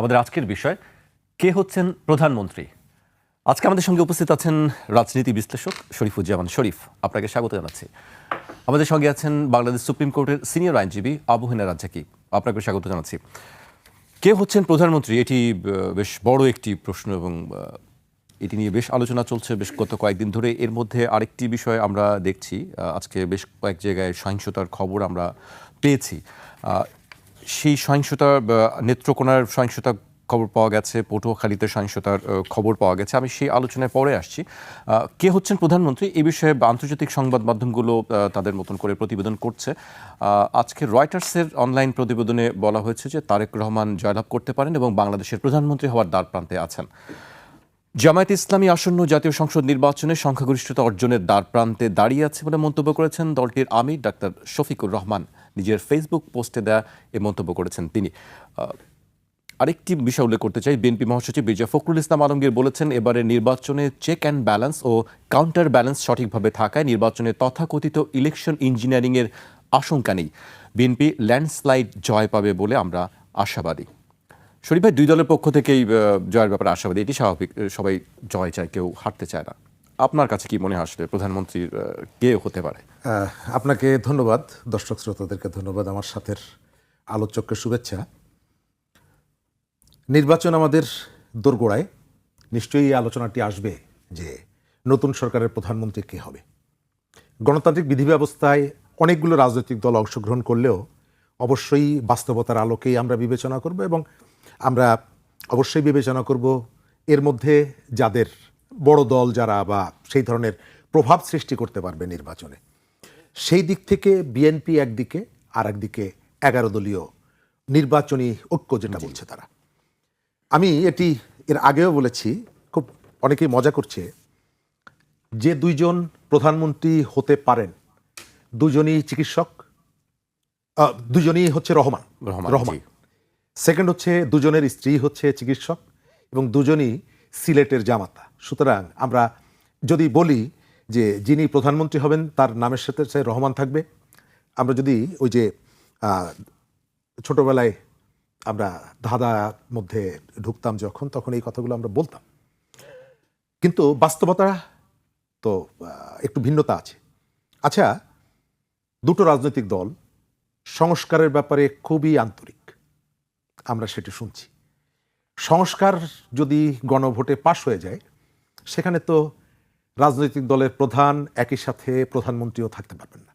আমাদের আজকের বিষয়, কে হচ্ছেন প্রধানমন্ত্রী? আজকে আমাদের সঙ্গে উপস্থিত আছেন রাজনীতি বিশ্লেষক শরীফুজ্জামান শরীফ। আপনাকে স্বাগত জানাচ্ছি। আমাদের সঙ্গে আছেন বাংলাদেশ সুপ্রিম কোর্টের সিনিয়র আইনজীবী আবু হেনা রাজ্জাকি। আপনাকে স্বাগত জানাচ্ছি। কে হচ্ছেন প্রধানমন্ত্রী? এটি বেশ বড় একটি প্রশ্ন এবং এটি নিয়ে বেশ আলোচনা চলছে বেশ গত কয়েকদিন ধরে। এর মধ্যে আরেকটি বিষয় আমরা দেখছি আজকে বেশ কয়েক জায়গায় সহিংসতার খবর আমরা পেয়েছি। সেই সহিংসতা নেত্রকোনার সহিংসতা খবর পাওয়া গেছে, পটুয়াখালীতে সহিংসতার খবর পাওয়া গেছে। আমি সেই আলোচনায় পরে আসছি। কে হচ্ছেন প্রধানমন্ত্রী? এ বিষয়ে আন্তর্জাতিক সংবাদ মাধ্যমগুলো তাদের মতন করে প্রতিবেদন করছে। আজকে রয়টার্সের অনলাইন প্রতিবেদনে বলা হয়েছে যে তারেক রহমান জয়লাভ করতে পারেন এবং বাংলাদেশের প্রধানমন্ত্রী হওয়ার দ্বার প্রান্তে আছেন। জামায়াত ইসলামী আসন্ন জাতীয় সংসদ নির্বাচনে সংখ্যাগরিষ্ঠতা অর্জনের দ্বার প্রান্তে দাঁড়িয়ে আছে বলে মন্তব্য করেছেন দলটির আমির ডাক্তার শফিকুর রহমান। নিজের ফেসবুক পোস্টে দেয়া এ মন্তব্য করেছেন তিনি। আরেকটি বিষয় উল্লেখ করতে চাই, বিএনপি মহাসচিব বিজয় ফখরুল ইসলাম আলমগীর বলেছেন, এবারে নির্বাচনে চেক অ্যান্ড ব্যালেন্স ও কাউন্টার ব্যালেন্স সঠিকভাবে থাকায় নির্বাচনে তথাকথিত ইলেকশন ইঞ্জিনিয়ারিংয়ের আশঙ্কা নেই। বিএনপি ল্যান্ডস্লাইড জয় পাবে বলে আমরা আশাবাদী। শরীফ ভাই, দুই দলের পক্ষ থেকেই জয়ের ব্যাপারে আশাবাদী, এটি স্বাভাবিক, সবাই জয় চায়, কেউ হারতে চায় না। আপনার কাছে কি মনে আসলে প্রধানমন্ত্রীর আহ, কে হতে পারে। আপনাকে ধন্যবাদ। দর্শক শ্রোতাদেরকে ধন্যবাদ। আমার সাথে আলোচককে শুভেচ্ছা। নির্বাচন আমাদের দোরগোড়ায়। নিশ্চয়ই এই আলোচনাটি আসবে যে নতুন সরকারের প্রধানমন্ত্রী কে হবে। গণতান্ত্রিক বিধি ব্যবস্থায় অনেকগুলো রাজনৈতিক দল অংশগ্রহণ করলেও অবশ্যই বাস্তবতার আলোকেই আমরা বিবেচনা করব এবং আমরা অবশ্যই বিবেচনা করব এর মধ্যে যাদের বড় দল যারা বা সেই ধরনের প্রভাব সৃষ্টি করতে পারবে নির্বাচনে। সেই দিক থেকে বিএনপি একদিকে আর একদিকে এগারো দলীয় নির্বাচনী ঐক্য যেটা বলছে তারা। আমি এটি এর আগেও বলেছি খুব অনেকেই মজা করছে যে দুইজন প্রধানমন্ত্রী হতে পারেন দুজনই চিকিৎসক দুজনই হচ্ছে রহমান। রহমান, রহমান। সেকেন্ড হচ্ছে দুজনের স্ত্রী হচ্ছে চিকিৎসক এবং দুজনই সিলেটের জামাতা। সুতরাং আমরা যদি বলি যে যিনি প্রধানমন্ত্রী হবেন, তার নামের সাথে সে রহমান থাকবে। আমরা যদি ওই যে ছোটবেলায় আমরা ধাঁধার মধ্যে ঢুকতাম যখন, তখন এই কথাগুলো আমরা বলতাম। কিন্তু বাস্তবতা তো একটু ভিন্নতা আছে। আচ্ছা দুটো রাজনৈতিক দল সংস্কারের ব্যাপারে খুবই আন্তরিক। আমরা সেটি শুনছি। সংস্কার যদি গণভোটে পাশ হয়ে যায় সেখানে তো রাজনৈতিক দলের প্রধান একই সাথে প্রধানমন্ত্রীও থাকতে পারবেন না।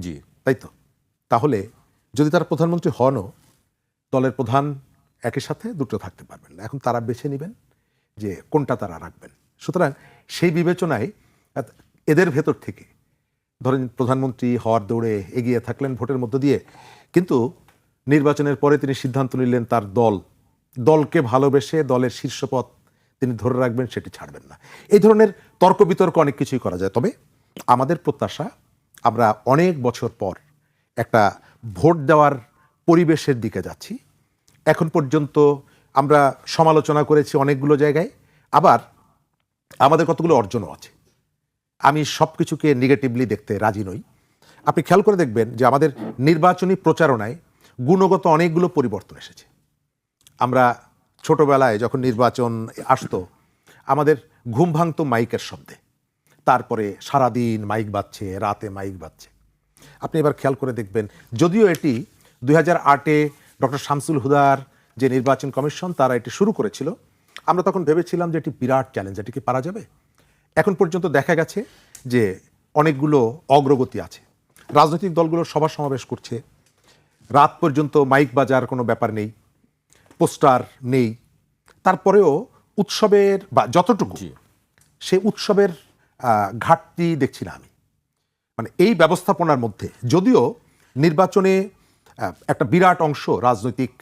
জি। তাই তো? তাহলে যদি তারা প্রধানমন্ত্রী হনও দলের প্রধান একই সাথে দুটো থাকতে পারবেন না। এখন তারা বেছে নেবেন যে কোনটা তারা রাখবেন। সুতরাং সেই বিবেচনায় এদের ভেতর থেকে ধরেন প্রধানমন্ত্রী হওয়ার দৌড়ে এগিয়ে থাকলেন ভোটের মধ্য দিয়ে কিন্তু নির্বাচনের পরে তিনি সিদ্ধান্ত নিলেন তার দল দলকে ভালোবেসে দলের শীর্ষপথ তিনি ধরে রাখবেন, সেটি ছাড়বেন না। এই ধরনের তর্ক বিতর্ক অনেক কিছুই করা যায়। তবে আমাদের প্রত্যাশা, আমরা অনেক বছর পর একটা ভোট দেওয়ার পরিবেশের দিকে যাচ্ছি। এখন পর্যন্ত আমরা সমালোচনা করেছি অনেকগুলো জায়গায়, আবার আমাদের কতগুলো অর্জনও আছে। আমি সব কিছুকে নেগেটিভলি দেখতে রাজি নই। আপনি খেয়াল করে দেখবেন যে আমাদের নির্বাচনী প্রচারণায় গুণগত অনেকগুলো পরিবর্তন এসেছে। আমরা ছোটবেলায় যখন নির্বাচন আসতো, আমাদের ঘুম ভাঙতো মাইকের শব্দে। তারপরে সারাদিন মাইক বাজছে, রাতে মাইক বাজছে। আপনি এবার খেয়াল করে দেখবেন, যদিও এটি দুই হাজার আটে ডক্টর শামসুল হুদার যে নির্বাচন কমিশন, তারা এটি শুরু করেছিল। আমরা তখন ভেবেছিলাম যে এটি বিরাট চ্যালেঞ্জ, এটি কি পারা যাবে? এখন পর্যন্ত দেখা গেছে যে অনেকগুলো অগ্রগতি আছে। রাজনৈতিক দলগুলো সভা সমাবেশ করছে। রাত পর্যন্ত মাইক বাজার কোনো ব্যাপার নেই। পোস্টার নেই। তারপরেও উৎসবের বা যতটুকু সে উৎসবের ঘাটতি দেখছি না আমি। মানে এই ব্যবস্থাপনার মধ্যে যদিও নির্বাচনে একটা বিরাট অংশ রাজনৈতিক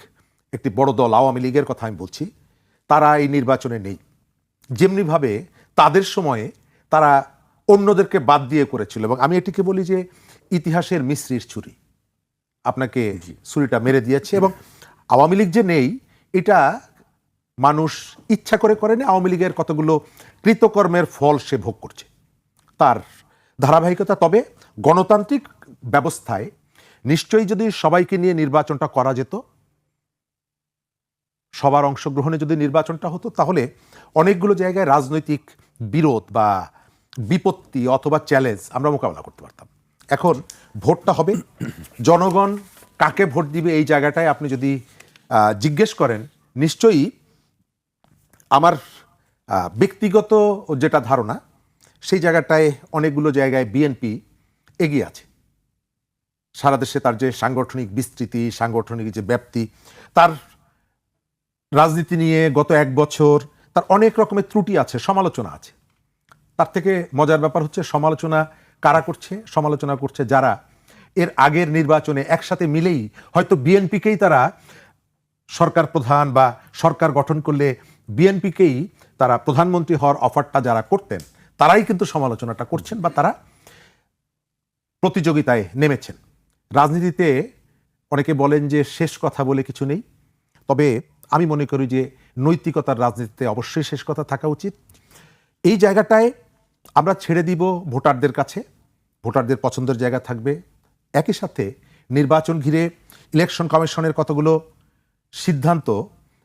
একটি বড় দল আওয়ামী লীগের কথা আমি বলছি তারা এই নির্বাচনে নেই। যেমনিভাবে তাদের সময়ে তারা অন্যদেরকে বাদ দিয়ে করেছিল এবং আমি এটিকে বলি যে ইতিহাসের মিশ্রির ছুরি। আপনাকে ছুরিটা মেরে দিয়েছে এবং আওয়ামী লীগ যে নেই এটা মানুষ ইচ্ছা করে করেনি আওয়ামী লীগের কতগুলো কৃতকর্মের ফল সে ভোগ করছে। তার ধারাবাহিকতা, তবে গণতান্ত্রিক ব্যবস্থায় নিশ্চয়ই যদি সবাইকে নিয়ে নির্বাচনটা করা যেত, সবার অংশগ্রহণে যদি নির্বাচনটা হতো, তাহলে অনেকগুলো জায়গায় রাজনৈতিক বিরোধ বা বিপত্তি অথবা চ্যালেঞ্জ আমরা মোকাবেলা করতে পারতাম। এখন ভোটটা হবে। জনগণ কাকে ভোট দিবে এই জায়গাটায় আপনি যদি জিজ্ঞেস করেন, নিশ্চয়ই আমার ব্যক্তিগত যেটা ধারণা, সেই জায়গাটায় অনেকগুলো জায়গায় বিএনপি এগিয়ে আছে। সারা দেশে তার যে সাংগঠনিক বিস্তৃতি, সাংগঠনিক যে ব্যাপ্তি, তার রাজনীতি নিয়ে গত এক বছর তার অনেক রকমের ত্রুটি আছে, সমালোচনা আছে। তার থেকে মজার ব্যাপার হচ্ছে সমালোচনা কারা করছে? সমালোচনা করছে যারা এর আগের নির্বাচনে একসাথে মিলেই হয়তো বিএনপিকেই তারা সরকার প্রধান বা সরকার গঠন করলে বিএনপিকেই তারা প্রধানমন্ত্রী হওয়ার অফারটা যারা করতেন, তারাই কিন্তু সমালোচনাটা করছেন বা তারা প্রতিযোগিতায় নেমেছেন। রাজনীতিতে অনেকে বলেন যে শেষ কথা বলে কিছু নেই, তবে আমি মনে করি যে নৈতিকতার রাজনীতিতে অবশ্যই শেষ কথা থাকা উচিত। এই জায়গাটায় আমরা ছেড়ে দিব ভোটারদের কাছে, ভোটারদের পছন্দের জায়গা থাকবে। একই সাথে নির্বাচন ঘিরে ইলেকশন কমিশনের কতগুলো সিদ্ধান্ত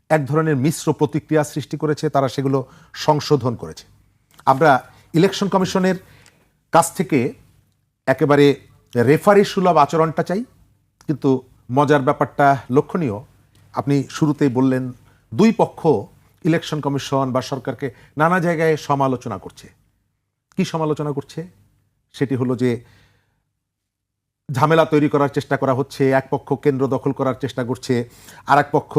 এক ধরনের মিশ্র প্রতিক্রিয়া সৃষ্টি করেছে, তারা সেগুলো সংশোধন করেছে। আমরা ইলেকশন কমিশনের কাছ থেকে একেবারে রেফারি সুলভ আচরণটা চাই, কিন্তু মজার ব্যাপারটা লক্ষণীয়। আপনি শুরুতেই বললেন, দুই পক্ষ ইলেকশন কমিশন বা সরকারকে নানা জায়গায় সমালোচনা করছে। কি সমালোচনা করছে? সেটি হলো যে ঝামেলা তৈরি করার চেষ্টা করা হচ্ছে, এক পক্ষ কেন্দ্র দখল করার চেষ্টা করছে আর এক পক্ষ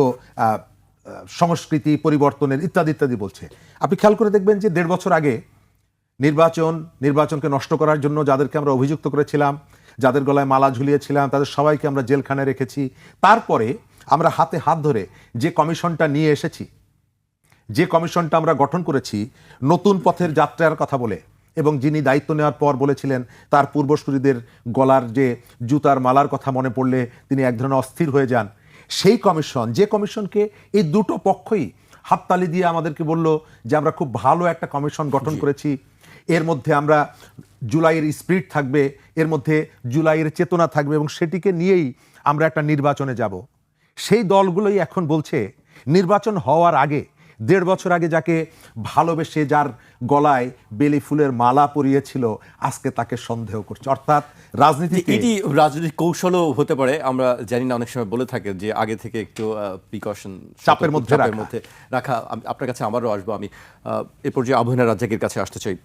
সংস্কৃতি পরিবর্তনের ইত্যাদি ইত্যাদি বলছে। আপনি খেয়াল করে দেখবেন যে দেড় বছর আগে নির্বাচন, নির্বাচনকে নষ্ট করার জন্য যাদেরকে আমরা অভিযুক্ত করেছিলাম, যাদের গলায় মালা ঝুলিয়েছিলাম, তাদের সবাইকে আমরা জেলখানে রেখেছি। তারপরে আমরা হাতে হাত ধরে যে কমিশনটা নিয়ে এসেছি, যে কমিশনটা আমরা গঠন করেছি, নতুন পথের যাত্রার কথা বলে এবং যিনি দায়িত্ব নেওয়ার পর বলেছিলেন তার পূর্বসূরিদের গলার যে জুতার মালার কথা মনে পড়লে তিনি এক ধরনের অস্থির হয়ে যান। সেই কমিশন যে কমিশনকে এই দুটো পক্ষই হাততালি দিয়ে আমাদেরকে বলল যে আমরা খুব ভালো একটা কমিশন গঠন করেছি। এর মধ্যে আমরা জুলাইয়ের স্পিরিট থাকবে এর মধ্যে জুলাইয়ের চেতনা থাকবে এবং সেটিকে নিয়েই আমরা একটা নির্বাচনে যাব। সেই দলগুলোই এখন বলছে নির্বাচন হওয়ার আগে দেড় বছর আগে যাকে ভালোবেসে যার গলায় বেলি ফুলের মালা পরিয়েছিল আজকে তাকে সন্দেহ করছে। অর্থাৎ রাজনীতি এটি রাজনৈতিক কৌশলও হতে পারে। আমরা জানি না অনেক সময় বলে থাকে যে আগে থেকে একটু প্রিকশন চাপের মধ্যে রাখা। মধ্যে রাখা। আপনার কাছে আমারও আসব। আমি আহ, এরপর যে আবহাওয়া রাজ্জাকের কাছে আসতে চাই।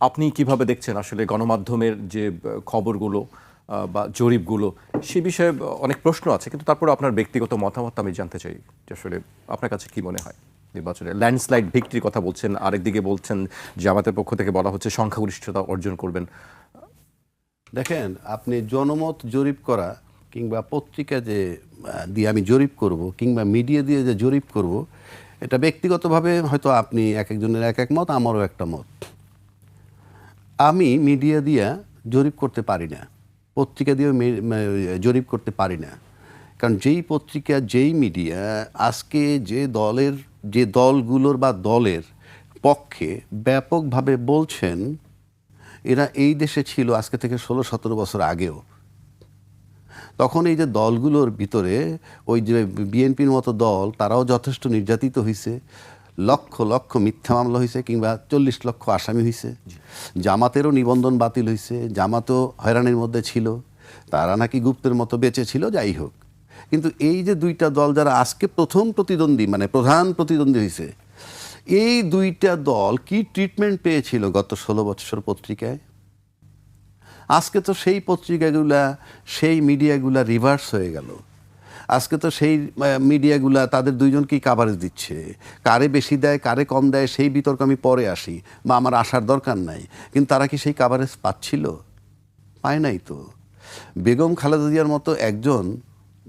আপনি কীভাবে দেখছেন আসলে গণমাধ্যমের যে খবরগুলো বা জরিপগুলো সে বিষয়ে অনেক প্রশ্ন আছে কিন্তু তারপরে আপনার ব্যক্তিগত মতামত আমি জানতে চাই যে আসলে আপনার কাছে কি মনে হয়? নির্বাচনে ল্যান্ডস্লাইড ভিক্টরির কথা বলছেন আরেকদিকে বলছেন জামাতের পক্ষ থেকে বলা হচ্ছে সংখ্যাগরিষ্ঠতা অর্জন করবেন। দেখেন, আপনি জনমত জরিপ করা কিংবা পত্রিকা যে দিয়ে আমি জরিপ করব কিংবা মিডিয়া দিয়ে যে জরিপ করব, এটা ব্যক্তিগতভাবে হয়তো আপনি এক একজনের এক এক মত, আমারও একটা মত। আমি মিডিয়া দিয়া জরিপ করতে পারি না, পত্রিকা দিয়েও জরিপ করতে পারি না। কারণ যেই পত্রিকা, যেই মিডিয়া আজকে যে দলের যে দলগুলোর বা দলের পক্ষে ব্যাপকভাবে বলছেন এরা এই দেশে ছিল আজকে থেকে ষোলো সতেরো বছর আগেও। তখন এই যে দলগুলোর ভিতরে ওই যে বিএনপির মতো দল তারাও যথেষ্ট নির্যাতিত হয়েছে লক্ষ লক্ষ মিথ্যা মামলা হয়েছে কিংবা চল্লিশ লক্ষ আসামি হয়েছে জামাতেরও নিবন্ধন বাতিল হয়েছে জামাতও হয়রানির মধ্যে ছিল তারা নাকি গুপ্তের মতো বেঁচে ছিল যাই হোক। কিন্তু এই যে দুইটা দল যারা আজকে প্রথম প্রতিদ্বন্দ্বী মানে প্রধান প্রতিদ্বন্দ্বী হয়েছে এই দুইটা দল কি ট্রিটমেন্ট পেয়েছিল গত ষোলো বছর পত্রিকায়? আজকে তো সেই পত্রিকাগুলা, সেই মিডিয়াগুলা রিভার্স হয়ে গেল। আজকে তো সেই মিডিয়াগুলা তাদের দুইজনকেই কাভারেজ দিচ্ছে। কারে বেশি দেয়, কারে কম দেয়, সেই বিতর্ক আমি পরে আসি, বা আমার আসার দরকার নাই। কিন্তু তারা কি সেই কাভারেজ পাচ্ছিল? পায় নাই তো। বেগম খালেদা জিয়ার মতো একজন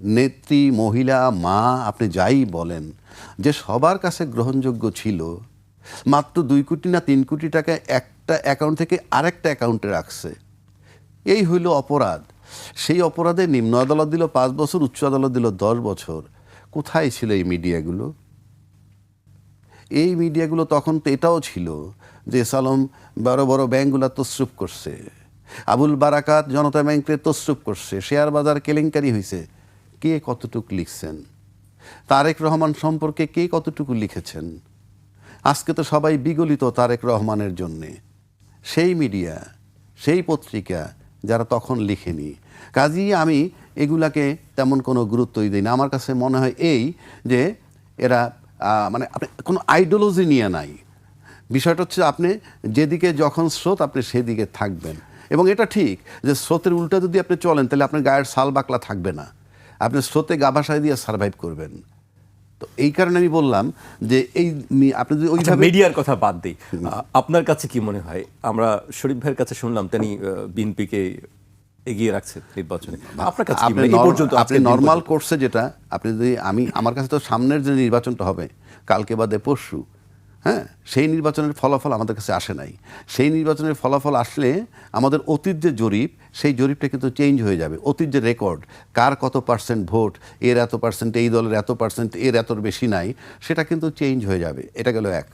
নেত্রী, মহিলা, মা, আপনি যাই বলেন, যে সবার কাছে গ্রহণযোগ্য ছিল, মাত্র দুই কোটি না তিন কোটি টাকা একটা অ্যাকাউন্ট থেকে আরেকটা অ্যাকাউন্টে রাখছে। এই হইল অপরাধ। সেই অপরাধে নিম্ন আদালত দিল পাঁচ বছর, উচ্চ আদালত দিল দশ বছর। কোথায় ছিল এই মিডিয়াগুলো? এই মিডিয়াগুলো তখন তো এটাও ছিল যে সালম বড় বড় ব্যাংকগুলো তসরুপ করছে। আবুল বারাকাত জনতা ব্যাংকে তসরুপ করছে, শেয়ার বাজার কেলেঙ্কারি হয়েছে কে কতটুক লিখছেন? তারেক রহমান সম্পর্কে কে কতটুকু লিখেছেন? আজকে তো সবাই বিগলিত তারেক রহমানের জন্যে। সেই মিডিয়া, সেই পত্রিকা যারা তখন লিখেনি। কাজেই আমি এগুলাকে তেমন কোনো গুরুত্বই দিই না আমার কাছে মনে হয় এই যে এরা মানে আপনি কোনো আইডিওলজি নিয়ে নাই। বিষয়টা হচ্ছে আপনি যেদিকে যখন স্রোত, আপনি সেদিকে থাকবেন। এবং এটা ঠিক যে স্রোতের উল্টা যদি আপনি চলেন, তাহলে আপনার গায়ের সাল বাকলা থাকবে না। আপনি স্রোতে গা ভাসায় দিয়ে সার্ভাইভ করবেন। তো এই কারণে আমি বললাম যে এই আপনি যদি আচ্ছা ওইভাবে মিডিয়ার কথা বাদ দিই। আপনার কাছে কি মনে হয়? আমরা শরীফ ভাইয়ের কাছে শুনলাম তিনি বিএনপিকে এগিয়ে রাখছে নির্বাচনে। আপনার কাছে আপনি? এই পর্যন্ত আপনি নর্মাল কোর্সে যেটা আপনি যদি আমি আমার কাছে তো সামনের যে নির্বাচনটা হবে কালকে বাদে পরশু হ্যাঁ সেই নির্বাচনের ফলাফল আমাদের কাছে আসে নাই। সেই নির্বাচনের ফলাফল আসলে আমাদের অতীত যে জরিপ, সেই জরিপটা কিন্তু চেঞ্জ হয়ে যাবে। অতীত যে রেকর্ড কার কত পার্সেন্ট ভোট, এর এত পার্সেন্ট এই দলের এত পার্সেন্ট এর এত বেশি নাই, সেটা কিন্তু চেঞ্জ হয়ে যাবে। এটা গেল এক।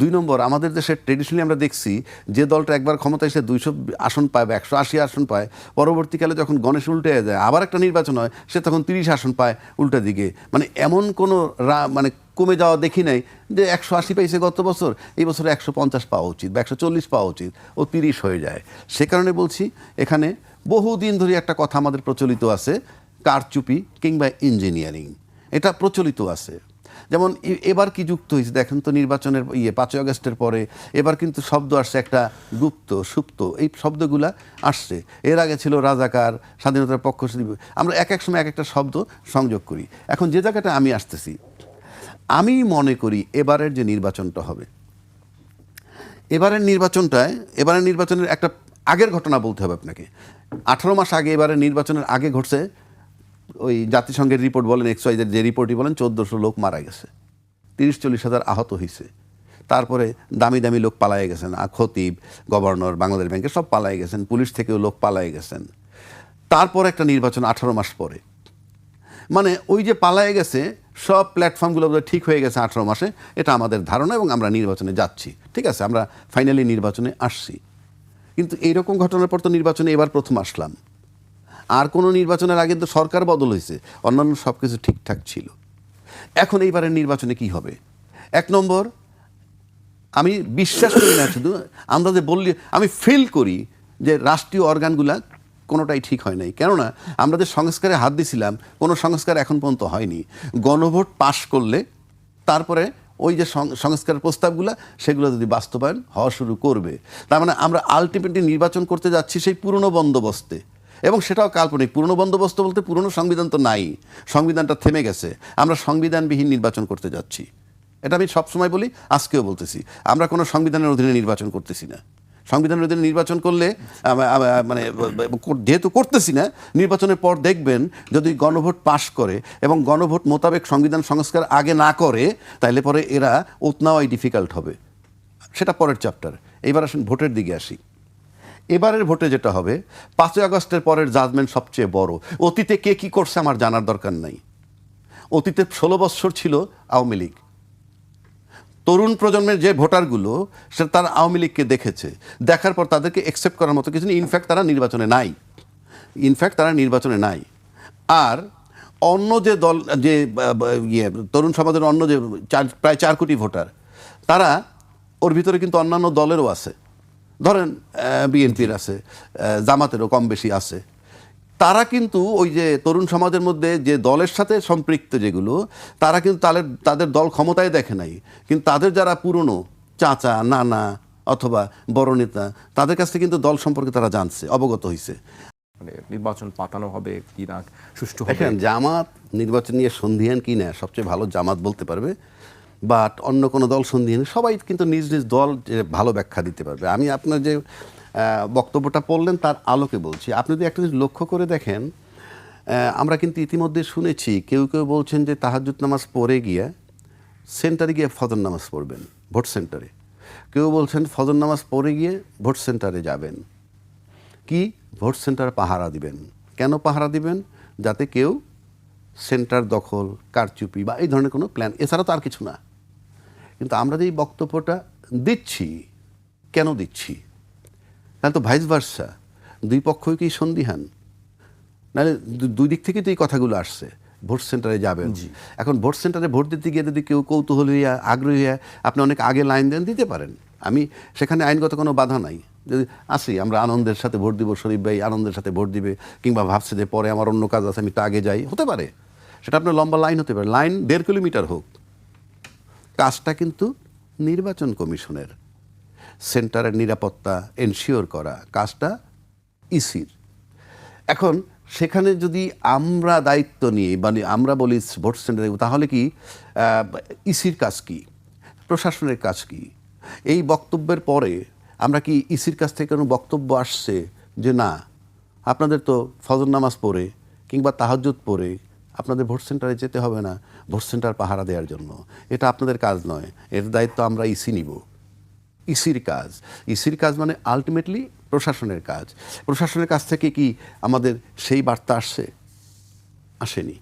দুই নম্বর, আমাদের দেশের ট্রেডিশনালি আমরা দেখছি যে দলটা একবার ক্ষমতা এসে দুইশো আসন পায় বা একশো আশি আসন পায়, পরবর্তীকালে যখন গণেশ উল্টে যায়, আবার একটা নির্বাচন হয়, সে তখন তিরিশ আসন পায় উল্টা দিকে। মানে এমন কোনো মানে কমে যাওয়া দেখি নাই যে একশো আশি পাইছে গত বছর, এই বছর একশো পঞ্চাশ পাওয়া উচিত বা একশো চল্লিশ পাওয়া উচিত ও তিরিশ হয়ে যায়। সে কারণে বলছি, এখানে বহুদিন ধরে একটা কথা আমাদের প্রচলিত আছে, কারচুপি কিংবা ইঞ্জিনিয়ারিং। এটা প্রচলিত আছে। যেমন এবার কি যুক্ত হয়েছে দেখেন তো নির্বাচনের ইয়ে পাঁচই আগস্টের পরে, এবার কিন্তু শব্দ আসছে একটা গুপ্ত, সুপ্ত, এই শব্দগুলা আসছে। এর আগে ছিল রাজাকার, স্বাধীনতার পক্ষ, আমরা এক এক সময় এক একটা শব্দ সংযোগ করি। এখন যে জায়গাটা আমি আসতেছি আমি মনে করি এবারের যে নির্বাচনটা হবে, এবারের নির্বাচনটায়, এবারের নির্বাচনের একটা আগের ঘটনা বলতে হবে আপনাকে। আঠারো মাস আগে এবারের নির্বাচনের আগে ঘটছে, ওই জাতিসংঘের রিপোর্ট বলেন এক্সওয়াইজের যে রিপোর্টই বলেন, চোদ্দোশো লোক মারা গেছে, তিরিশ চল্লিশ হাজার আহত হয়েছে। তারপরে দামি দামি লোক পালায়ে গেছেন খতিব, গভর্নর, বাংলাদেশ ব্যাংকের সব পালায়ে গেছেন, পুলিশ থেকেও লোক পালায়ে গেছেন। তারপর একটা নির্বাচন আঠারো মাস পরে। মানে ওই যে পালায়ে গেছে সব প্ল্যাটফর্মগুলো ঠিক হয়ে গেছে আঠারো মাসে। এটা আমাদের ধারণা এবং আমরা নির্বাচনে যাচ্ছি। ঠিক আছে, আমরা ফাইনালি নির্বাচনে আসছি। কিন্তু এইরকম ঘটনার পর তো নির্বাচনে এবার প্রথম আসলাম। আর কোনো নির্বাচনের আগে তো সরকার বদল হয়েছে, অন্যান্য সব কিছু ঠিকঠাক ছিল। এখন এইবারের নির্বাচনে কি হবে? এক নম্বর, আমি বিশ্বাস করি না শুধু, আমরা যে বললি, আমি ফিল করি যে রাষ্ট্রীয় অর্গানগুলা কোনোটাই ঠিক হয় নাই। কেননা আমরা যে সংস্কারে হাত দিছিলাম, কোনো সংস্কার এখন পর্যন্ত হয়নি। গণভোট পাশ করলে তারপরে ওই যে সংস্কারের প্রস্তাবগুলো, সেগুলো যদি বাস্তবায়ন হওয়া শুরু করবে, তার মানে আমরা আলটিমেটলি নির্বাচন করতে যাচ্ছি সেই পুরনো বন্দোবস্তে। এবং সেটাও কাল্পনিক, পুরনো বন্দোবস্ত বলতে পুরনো সংবিধান তো নাই, সংবিধানটা থেমে গেছে, আমরা সংবিধানবিহীন নির্বাচন করতে যাচ্ছি। এটা আমি সবসময় বলি, আজকেও বলতেছি, আমরা কোনো সংবিধানের অধীনে নির্বাচন করতেছি না। সংবিধানের অধীনে নির্বাচন করলে মানে যেহেতু করতেছি না, নির্বাচনের পর দেখবেন যদি গণভোট পাশ করে এবং গণভোট মোতাবেক সংবিধান সংস্কার আগে না করে তাহলে পরে এরা উতনাওয়াই ডিফিকাল্ট হবে। সেটা পরের চ্যাপ্টার এইবার আসুন ভোটের দিকে আসি। এবারের ভোটে যেটা হবে, পাঁচই আগস্টের পরের জাজমেন্ট সবচেয়ে বড়। অতীতে কে কি করছে আমার জানার দরকার নাই। অতীতে ষোলো বৎসর ছিল আওয়ামী লীগ। তরুণ প্রজন্মের যে ভোটারগুলো, সে তারা আওয়ামী লীগকে দেখেছে। দেখার পর তাদেরকে একসেপ্ট করার মতো কিছু নেই। ইনফ্যাক্ট তারা নির্বাচনে নাই। ইনফ্যাক্ট তারা নির্বাচনে নাই। আর অন্য যে দল, যে ইয়ে তরুণ সমাজের অন্য যে চার, প্রায় চার কোটি ভোটার, তারা ওর ভিতরে কিন্তু অন্যান্য দলেরও আছে। ধরেন বিএনপির আছে জামাতেরও কম বেশি আছে। তারা কিন্তু ওই যে তরুণ সমাজের মধ্যে যে দলের সাথে সম্পৃক্ত যেগুলো তারা কিন্তু তাদের তাদের দল ক্ষমতায় দেখে নাই। কিন্তু তাদের যারা পুরনো চাচা নানা অথবা বড় নেতা তাদের কাছ থেকে কিন্তু দল সম্পর্কে তারা জানছে অবগত হয়েছে মানে নির্বাচন পাতানো হবে কি না সুষ্ঠু হবে? জামাত নির্বাচন নিয়ে সন্ধিহান কি না সবচেয়ে ভালো জামাত বলতে পারবে। বাট অন্য কোনো দল সন্ধিহান সবাই কিন্তু নিজ নিজ দল যে ভালো ব্যাখ্যা দিতে পারবে। আমি আপনার যে বক্তব্যটা পড়লেন তার আলোকে বলছি। আপনি যদি একটা জিনিস লক্ষ্য করে দেখেন আমরা কিন্তু ইতিমধ্যে শুনেছি, কেউ কেউ বলছেন যে তাহাজুদ নামাজ পড়ে গিয়ে সেন্টারে গিয়ে ফজর নামাজ পড়বেন, ভোট সেন্টারে। কেউ বলছেন ফজর নামাজ পড়ে গিয়ে ভোট সেন্টারে যাবেন। কি? ভোট সেন্টার পাহারা দিবেন। কেন পাহারা দিবেন? যাতে কেউ সেন্টার দখল, কারচুপি বা এই ধরনের কোনো প্ল্যান এছাড়া তো আর কিছু না। কিন্তু আমরা যে এই বক্তব্যটা দিচ্ছি কেন দিচ্ছি? তাহলে তো ভাইস ভার্সা দুই পক্ষই কি সন্দিহান? নাহলে দুই দিক থেকে তো এই কথাগুলো আসছে। ভোট সেন্টারে যাবেন। এখন ভোট সেন্টারে ভোট দিতে গিয়ে যদি কেউ কৌতূহল হইয়া আগ্রহী হইয়া আপনি অনেক আগে লাইন দেন দিতে পারেন। আমি সেখানে আইনগত কোনো বাধা নাই। যদি আসি আমরা আনন্দের সাথে ভোট দিব শরীফ ভাই আনন্দের সাথে ভোট দিবে কিংবা ভাবছে যে পরে আমার অন্য কাজ আছে আমি একটু আগে যাই। হতে পারে। সেটা আপনার লম্বা লাইন হতে পারে। লাইন দেড় কিলোমিটার হোক। কাজটা কিন্তু নির্বাচন কমিশনের। সেন্টারের নিরাপত্তা এনশিওর করা, কাজটা ইসির। এখন সেখানে যদি আমরা দায়িত্ব নিয়ে মানে আমরা বলি ভোট সেন্টারে তাহলে কি ইসির কাজ কি? প্রশাসনের কাজ কি? এই বক্তব্যের পরে আমরা কি ইসির কাছ থেকে কোনো বক্তব্য আসছে যে না, আপনাদের তো ফজর নামাজ পড়ে কিংবা তাহাজ্জুদ পড়ে আপনাদের ভোট সেন্টারে যেতে হবে না, ভোট সেন্টার পাহারা দেওয়ার জন্য। এটা আপনাদের কাজ নয়, এর দায়িত্ব আমরা ইসি নিব। ইসির কাজ ইসির কাজ মানে আলটিমেটলি প্রশাসনের কাজ। প্রশাসনের কাছ থেকে কি আমাদের সেই বার্তা আসছে আসেনি।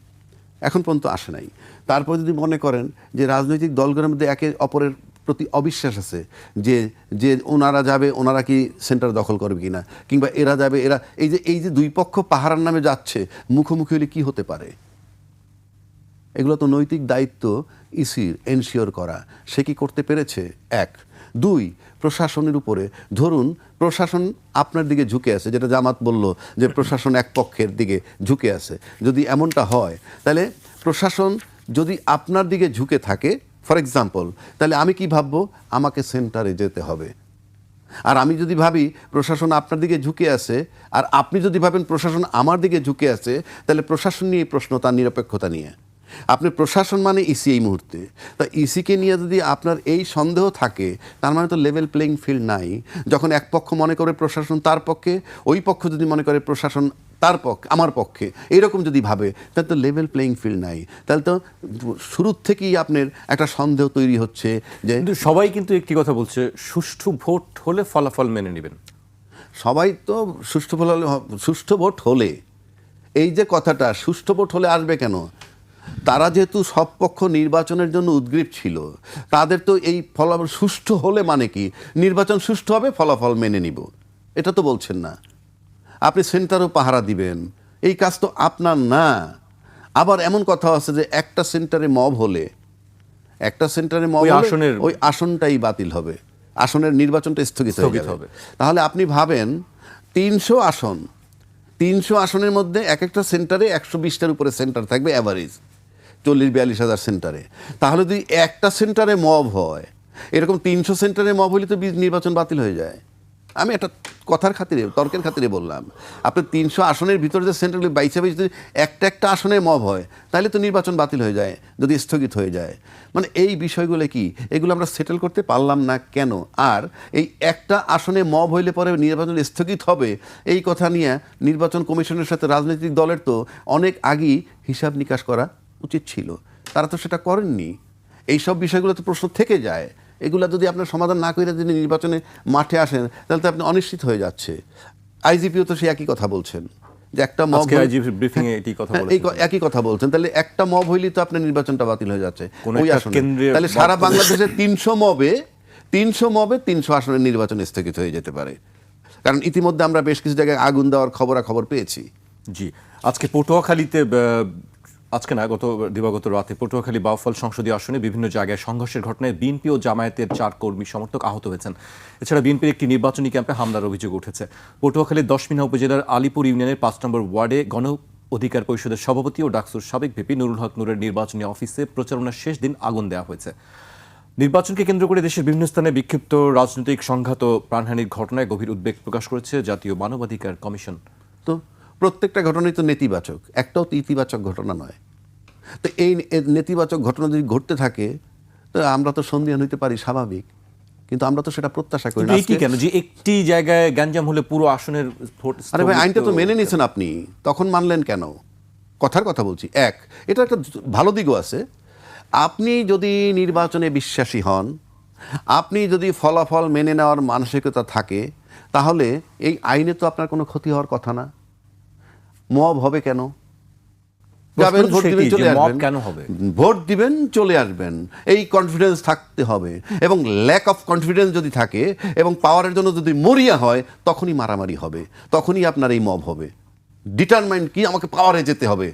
এখন পর্যন্ত আসে নাই। তারপর যদি মনে করেন যে রাজনৈতিক দলগুলোর মধ্যে একে অপরের প্রতি অবিশ্বাস আছে, যে যে ওনারা যাবে, ওনারা কি সেন্টার দখল করবে কিনা, কিংবা এরা যাবে, এরা, এই যে এই যে দুই পক্ষ পাহারার নামে যাচ্ছে, মুখোমুখি হলে কি হতে পারে? এগুলো তো নৈতিক দায়িত্ব ইসির, এনশিওর করা। সে কি করতে পেরেছে? এক। দুই, প্রশাসনের উপরে। ধরুন, প্রশাসন আপনার দিকে ঝুঁকে আছে, যেটা জামাত বলল যে প্রশাসন এক পক্ষের দিকে ঝুঁকে আছে। যদি এমনটা হয়, তাহলে প্রশাসন যদি আপনার দিকে ঝুঁকে থাকে, ফর এক্সাম্পল, তাহলে আমি কি ভাববো? আমাকে সেন্টারে যেতে হবে। আর আমি যদি ভাবি প্রশাসন আপনার দিকে ঝুঁকে আছে, আর আপনি যদি ভাবেন প্রশাসন আমার দিকে ঝুঁকে আছে, তাহলে প্রশাসন নিয়ে প্রশ্ন, তার নিরপেক্ষতা নিয়ে। আপনি প্রশাসন মানে ইসি এই মুহূর্তে। তা ইসিকে নিয়ে যদি আপনার এই সন্দেহ থাকে তার মানে তো লেভেল প্লেইং ফিল্ড নাই। যখন এক পক্ষ মনে করে প্রশাসন তার পক্ষে ওই পক্ষ যদি মনে করে প্রশাসন তার পক্ষে আমার পক্ষে এইরকম যদি ভাবে তাহলে তো লেভেল প্লেইং ফিল্ড নাই। তাহলে তো শুরুর থেকেই আপনার একটা সন্দেহ তৈরি হচ্ছে যে সবাই কিন্তু একটি কথা বলছে সুষ্ঠু ভোট হলে ফলাফল মেনে নেবেন। সবাই তো সুষ্ঠু হলে সুষ্ঠু ভোট হলে। এই যে কথাটা সুষ্ঠু ভোট হলে আসবে কেন? তারা যেহেতু সব পক্ষ নির্বাচনের জন্য উদ্গ্রীব ছিল তাদের তো এই ফলাফল সুষ্ঠু হলে মানে কি? নির্বাচন সুষ্ঠু হবে ফলাফল মেনে নিব। এটা তো বলছেন না। আপনি সেন্টারও পাহারা দিবেন। এই কাজ তো আপনার না। আবার এমন কথা আছে যে একটা সেন্টারে মব হলে একটা সেন্টারে মব ওই আসনের- ওই আসনটাই বাতিল হবে। আসনের নির্বাচনটা স্থগিত হয়ে স্থগিত হবে। তাহলে আপনি ভাবেন তিনশো আসন তিনশো আসনের মধ্যে এক একটা সেন্টারে একশো বিশটার উপরে সেন্টার থাকবে অ্যাভারেজ চল্লিশ বিয়াল্লিশ হাজার সেন্টারে। তাহলে যদি একটা সেন্টারে মব হয়, এরকম তিনশো সেন্টারে মব হলে তো নির্বাচন বাতিল হয়ে যায়। আমি একটা কথার খাতিরে, তর্কের খাতিরে বললাম, আপনি তিনশো আসনের ভিতরে যে সেন্টারগুলি বাইশে বাইশ যদি একটা একটা আসনে মব হয়, তাহলে তো নির্বাচন বাতিল হয়ে যায়, যদি স্থগিত হয়ে যায়। মানে এই বিষয়গুলো কি? এগুলো আমরা সেটেল করতে পারলাম না কেন? আর এই একটা আসনে মব হইলে পরে নির্বাচন স্থগিত হবে, এই কথা নিয়ে নির্বাচন কমিশনের সাথে রাজনৈতিক দলের তো অনেক আগেই হিসাব নিকাশ করা উচিত ছিল। তারা তো সেটা করেননি। এই সব বিষয়গুলো তো প্রশ্ন থেকে যায়। এগুলা যদি আপনার সমাধান না করে যদি নির্বাচনে মাঠে আসেন তাহলে তো আপনি অনিশ্চিত হয়ে যাচ্ছে। আইজিপিও তো সে একই কথা বলছেন যে একটা মব briefing এ এটি কথা হ্যাঁ, এই একই কথা বলছেন। তাহলে একটা মব হইলেই তো আপনার নির্বাচনটা বাতিল হয়ে যাচ্ছে। ওই আসনে। তাহলে সারা মব- বাংলাদেশে তিনশো মবে তিনশো মবে তিনশো আসনের নির্বাচন স্থগিত হয়ে যেতে পারে। কারণ ইতিমধ্যে আমরা বেশ কিছু জায়গায় আগুন দেওয়ার খবরাখবর পেয়েছি। জি। আজকে পটুয়াখালীতে আজকে না, গত দিবাগত রাতে পটুয়াখালী বাউফল সংসদীয় আসনে বিভিন্ন জায়গায় সংঘর্ষের ঘটনায় বিএনপি ও জামায়াতের চার কর্মী সমর্থক আহত হয়েছেন। এছাড়া বিএনপির একটি নির্বাচনী ক্যাম্পে হামলার অভিযোগ উঠেছে। পটুয়াখালীর দশমিনা উপজেলার আলিপুর ইউনিয়নের পাঁচ নম্বর ওয়ার্ডে গণ অধিকার পরিষদের সভাপতি ও ডাকসুর সাবেক ভিপি নুরুল হক নুরের নির্বাচনী অফিসে প্রচারণার শেষ দিন আগুন দেওয়া হয়েছে। নির্বাচনকে কেন্দ্র করে দেশের বিভিন্ন স্থানে বিক্ষিপ্ত রাজনৈতিক সংঘাত ও প্রাণহানির ঘটনায় গভীর উদ্বেগ প্রকাশ করেছে জাতীয় মানবাধিকার কমিশন। তো প্রত্যেকটা ঘটনাই তো নেতিবাচক। একটাও তো ইতিবাচক ঘটনা নয়। তো এই নেতিবাচক ঘটনা যদি ঘটতে থাকে তো আমরা তো সন্ধিহান হইতে পারি স্বাভাবিক। কিন্তু আমরা তো সেটা প্রত্যাশা করি না। কেন? যে একটি জায়গায় গ্যাঞ্জাম হলে পুরো আসনের ভোট আরে ভাই আইনটা তো মেনে নিয়েছেন আপনি। তখন মানলেন কেন? কথার কথা বলছি। এক এটা একটা ভালো দিকও আছে। আপনি যদি নির্বাচনে বিশ্বাসী হন আপনি যদি ফলাফল মেনে নেওয়ার মানসিকতা থাকে তাহলে এই আইনে তো আপনার কোনো ক্ষতি হওয়ার কথা না। মব হবে কেন? যাবেন ভোট দিবেন চলে আসবেন। কেন হবে? ভোট দিবেন চলে আসবেন। এই কনফিডেন্স থাকতে হবে। এবং ল্যাক অফ কনফিডেন্স যদি থাকে এবং পাওয়ারের জন্য যদি মরিয়া হয় তখনই মারামারি হবে। তখনই আপনার এই মব হবে। ডিটারমাইন্ড কি? আমাকে পাওয়ারে যেতে হবে।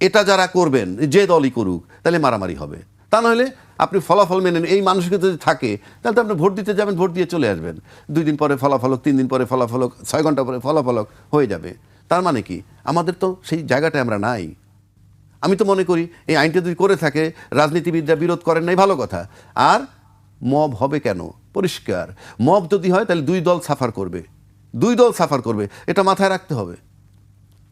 এটা যারা করবেন যে দলই করুক তাহলে মারামারি হবে। তা নাহলে আপনি ফলাফল মেনে এই মানুষকে যদি থাকে তাহলে তো আপনি ভোট দিতে যাবেন ভোট দিয়ে চলে আসবেন। দুই দিন পরে ফলাফলক তিন দিন পরে ফলাফলক ছয় ঘণ্টা পরে ফলাফলক হয়ে যাবে। তার মানে কি? আমাদের তো সেই জায়গাটায় আমরা নাই। আমি তো মনে করি, এই আইনটা যদি করে থাকে, রাজনীতিবিদরা বিরোধ করেন নাই, ভালো কথা। আর মব হবে কেন? পরিষ্কার। মব যদি হয়, তাহলে দুই দল সাফার করবে। দুই দল সাফার করবে, এটা মাথায় রাখতে হবে।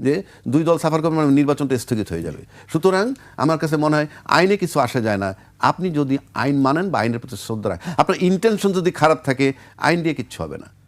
যে দুই দল সাফার করবে মানে নির্বাচনটা স্থগিত হয়ে যাবে। সুতরাং আমার কাছে মনে হয়, আইনে কিছু আসা যায় না। আপনি যদি আইন মানেন বা আইনের প্রতি শ্রদ্ধা রাখেন, আপনার ইন্টেনশন যদি খারাপ থাকে, আইন দিয়ে কিচ্ছু হবে না।